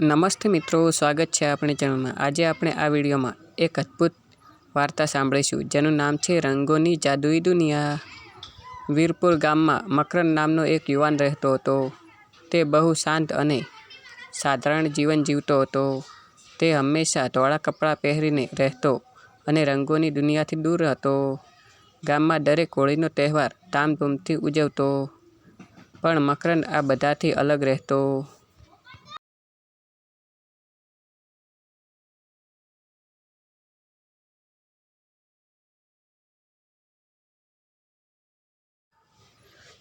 નમસ્તે મિત્રો, સ્વાગત છે આપણી ચેનલમાં. આજે આપણે આ વિડીયોમાં એક અદ્ભુત વાર્તા સાંભળીશું, જેનું નામ છે રંગોની જાદુઈ દુનિયા. વીરપુર ગામમાં મકરંદ નામનો એક યુવાન રહેતો હતો. તે બહુ શાંત અને સાધારણ જીવન જીવતો હતો. તે હંમેશા ધોળા કપડાં પહેરીને રહેતો અને રંગોની દુનિયાથી દૂર હતો. ગામમાં દરેક હોળીનો તહેવાર ધામધૂમથી ઉજવતો. પણ મકરંદ આ બધાથી અલગ રહેતો.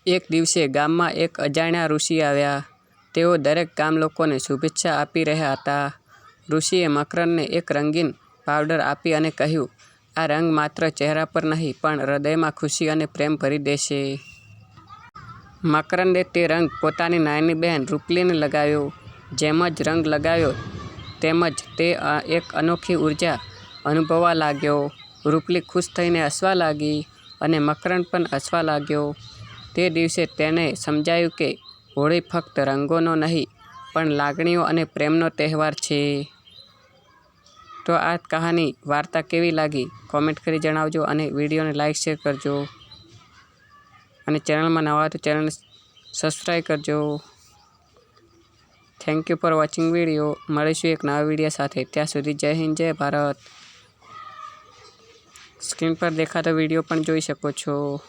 એક દિવસે ગામમાં એક અજાણ્યા ઋષિ આવ્યા. તેઓ દરેક ગામ લોકોને શુભેચ્છા આપી રહ્યા હતા. ઋષિએ મકરંદને એક રંગીન પાવડર આપી અને કહ્યું, આ રંગ માત્ર ચહેરા પર નહીં, પણ હૃદયમાં ખુશી અને પ્રેમ ભરી દેશે. મકરંદે તે રંગ પોતાની નાની બહેન રૂપલીને લગાવ્યો. જેમ જ રંગ લગાવ્યો, તેમ જ તે એક અનોખી ઊર્જા અનુભવવા લાગ્યો. રૂપલી ખુશ થઈને હસવા લાગી અને મકરંદ પણ હસવા લાગ્યો. તે દિવસે તેને સમજાયું કે હોળી ફક્ત રંગોનો નહીં, પણ લાગણીઓ અને પ્રેમનો તહેવાર છે. તો આ કહાની વાર્તા કેવી લાગી? કોમેન્ટ કરી જણાવજો અને વિડીયોને લાઇક શેર કરજો. અને ચેનલમાં નવા તો ચેનલ સબસ્ક્રાઈબ કરજો. Thank you for watching video. મળીશું એક નવા વીડિયો સાથે. ત્યાં સુધી જય હિન્દ, જય ભારત. સ્ક્રીન પર દેખાતો વીડિયો પણ જોઈ શકો છો.